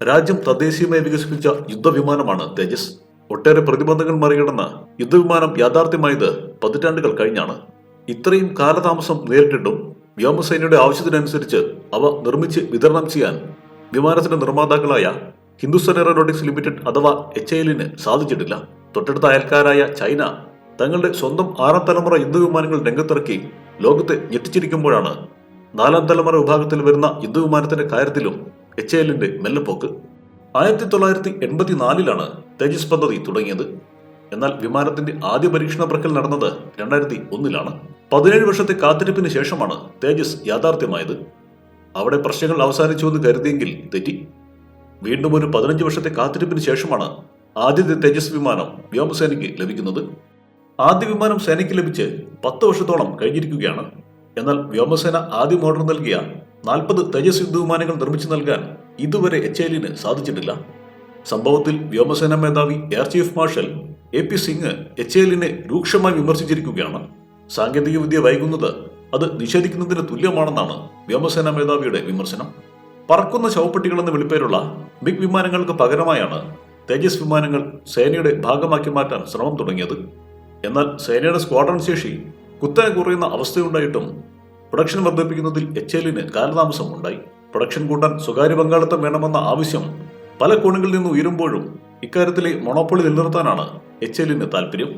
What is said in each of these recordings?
രാജ്യം തദ്ദേശീയമായി വികസിപ്പിച്ച യുദ്ധവിമാനമാണ് തേജസ്. ഒട്ടേറെ പ്രതിബന്ധങ്ങൾ മറികടന്ന യുദ്ധവിമാനം യാഥാർത്ഥ്യമായത് പതിറ്റാണ്ടുകൾ കഴിഞ്ഞാണ്. ഇത്രയും കാലതാമസം നേരിട്ടിട്ടും വ്യോമസേനയുടെ ആവശ്യത്തിനനുസരിച്ച് അവ നിർമ്മിച്ച് വിതരണം ചെയ്യാൻ വിമാനത്തിന്റെ നിർമ്മാതാക്കളായ ഹിന്ദുസ്ഥാൻ എയറോനോട്ടിക്സ് ലിമിറ്റഡ് അഥവാ എച്ച് എല്ലിന് സാധിച്ചിട്ടില്ല. തൊട്ടടുത്ത അയൽക്കാരായ ചൈന തങ്ങളുടെ സ്വന്തം ആറാം തലമുറ യുദ്ധവിമാനങ്ങൾ രംഗത്തിറക്കി ലോകത്തെ ഞെട്ടിച്ചിരിക്കുമ്പോഴാണ് നാലാം തലമുറ വിഭാഗത്തിൽ വരുന്ന യുദ്ധവിമാനത്തിന്റെ കാര്യത്തിലും എച്ച് എല്ലിന്റെ മെല്ലപ്പോക്ക് ആയിരത്തി തൊള്ളായിരത്തി എൺപത്തിനാലിലാണ് തേജസ് പദ്ധതി തുടങ്ങിയത്. എന്നാൽ വിമാനത്തിന്റെ ആദ്യ പരീക്ഷണ പ്രക്കൽ നടന്നത് രണ്ടായിരത്തി ഒന്നിലാണ് പതിനേഴ് വർഷത്തെ കാത്തിരിപ്പിന് ശേഷമാണ് തേജസ് യാഥാർത്ഥ്യമായത്. അവിടെ പ്രശ്നങ്ങൾ അവസാനിച്ചുവെന്ന് കരുതിയെങ്കിൽ തെറ്റി. വീണ്ടും ഒരു പതിനഞ്ച് വർഷത്തെ കാത്തിരിപ്പിന് ശേഷമാണ് ആദ്യത്തെ തേജസ് വിമാനം വ്യോമസേനയ്ക്ക് ലഭിക്കുന്നത്. ആദ്യ വിമാനം സേനയ്ക്ക് ലഭിച്ച് പത്ത് വർഷത്തോളം കഴിഞ്ഞിരിക്കുകയാണ്. എന്നാൽ വ്യോമസേന ആദ്യം ഓർഡർ നൽകിയ നാൽപ്പത് തേജസ് യുദ്ധവിമാനങ്ങൾ നിർമ്മിച്ചു നൽകാൻ ഇതുവരെ എച്ച് എല്ലിന് സാധിച്ചിട്ടില്ല. സംഭവത്തിൽ വ്യോമസേനാ മേധാവി air chief marshal A P Singh H എല്ലിനെ രൂക്ഷമായി വിമർശിച്ചിരിക്കുകയാണ്. സാങ്കേതികവിദ്യ വൈകുന്നത് അത് നിഷേധിക്കുന്നതിന് തുല്യമാണെന്നാണ് വ്യോമസേനാ മേധാവിയുടെ വിമർശനം. പറക്കുന്ന ശവപ്പെട്ടികളെന്ന് വിളിപ്പേരുള്ള മിഗ് വിമാനങ്ങൾക്ക് പകരമായാണ് തേജസ് വിമാനങ്ങൾ സേനയുടെ ഭാഗമാക്കി മാറ്റാൻ ശ്രമം തുടങ്ങിയത്. എന്നാൽ സേനയുടെ സ്ക്വാഡ്രൺ ശേഷി കുത്തനെ കുറയുന്ന അവസ്ഥയുണ്ടായിട്ടും പ്രൊഡക്ഷൻ വർദ്ധിപ്പിക്കുന്നതിൽ എച്ച് എല്ലിന് കാലതാമസം ഉണ്ടായി പ്രൊഡക്ഷൻ കൂട്ടാൻ സ്വകാര്യ പങ്കാളിത്തം വേണമെന്ന ആവശ്യം പല കോണുകളിൽ നിന്ന് ഉയരുമ്പോഴും ഇക്കാര്യത്തിലെ മൊണോപ്പൊളി നിലനിർത്താനാണ് എച്ച് എല്ലിന് താല്പര്യം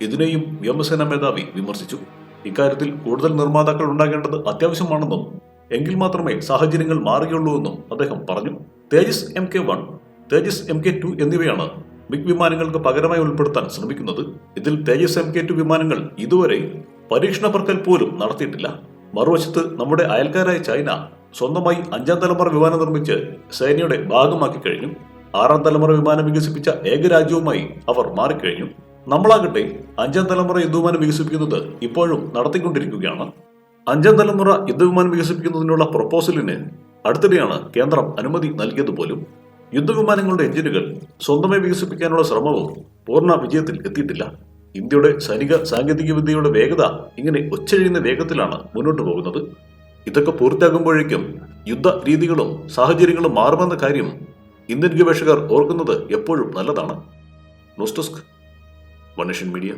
ഇതിനെയും വ്യോമസേന മേധാവി വിമർശിച്ചു. ഇക്കാര്യത്തിൽ കൂടുതൽ നിർമ്മാതാക്കൾ ഉണ്ടാകേണ്ടത് അത്യാവശ്യമാണെന്നും എങ്കിൽ മാത്രമേ സാഹചര്യങ്ങൾ മാറുകയുള്ളൂവെന്നും അദ്ദേഹം പറഞ്ഞു. Tejas M K one Tejas M K two എന്നിവയാണ് മിഗ് വിമാനങ്ങൾക്ക് പകരമായി ഉൾപ്പെടുത്താൻ ശ്രമിക്കുന്നത്. ഇതിൽ തേജസ് എം കെ ടു വിമാനങ്ങൾ ഇതുവരെ പരീക്ഷണ പറക്കൽ പോലും നടത്തിയിട്ടില്ല. മറുവശത്ത് നമ്മുടെ അയൽക്കാരായ ചൈന സ്വന്തമായി അഞ്ചാം തലമുറ വിമാനം നിർമ്മിച്ച് സേനയുടെ ഭാഗമാക്കി കഴിഞ്ഞു. ആറാം തലമുറ വിമാനം വികസിപ്പിച്ച ഏക രാജ്യവുമായി അവർ മാറിക്കഴിഞ്ഞു. നമ്മളാകട്ടെ അഞ്ചാം തലമുറ യുദ്ധവിമാനം വികസിപ്പിക്കുന്നത് ഇപ്പോഴും നടത്തിക്കൊണ്ടിരിക്കുകയാണ്. അഞ്ചാം തലമുറ യുദ്ധവിമാനം വികസിപ്പിക്കുന്നതിനുള്ള പ്രൊപ്പോസലിന് അടുത്തിടെയാണ് കേന്ദ്രം അനുമതി നൽകിയത് പോലും. യുദ്ധവിമാനങ്ങളുടെ എഞ്ചിനുകൾ സ്വന്തമായി വികസിപ്പിക്കാനുള്ള ശ്രമവും പൂർണ വിജയത്തിൽ എത്തിയിട്ടില്ല. ഇന്ത്യയുടെ സൈനിക സാങ്കേതിക വിദ്യയുടെ വേഗത ഇങ്ങനെ ഒച്ചഴിയുന്ന വേഗത്തിലാണ് മുന്നോട്ട് പോകുന്നത്. ഇതൊക്കെ പൂർത്തിയാകുമ്പോഴേക്കും യുദ്ധ രീതികളും സാഹചര്യങ്ങളും മാറുമെന്ന കാര്യം ഇന്ത്യൻ ഗവേഷകർ ഓർക്കുന്നത് എപ്പോഴും നല്ലതാണ്. News desk one media.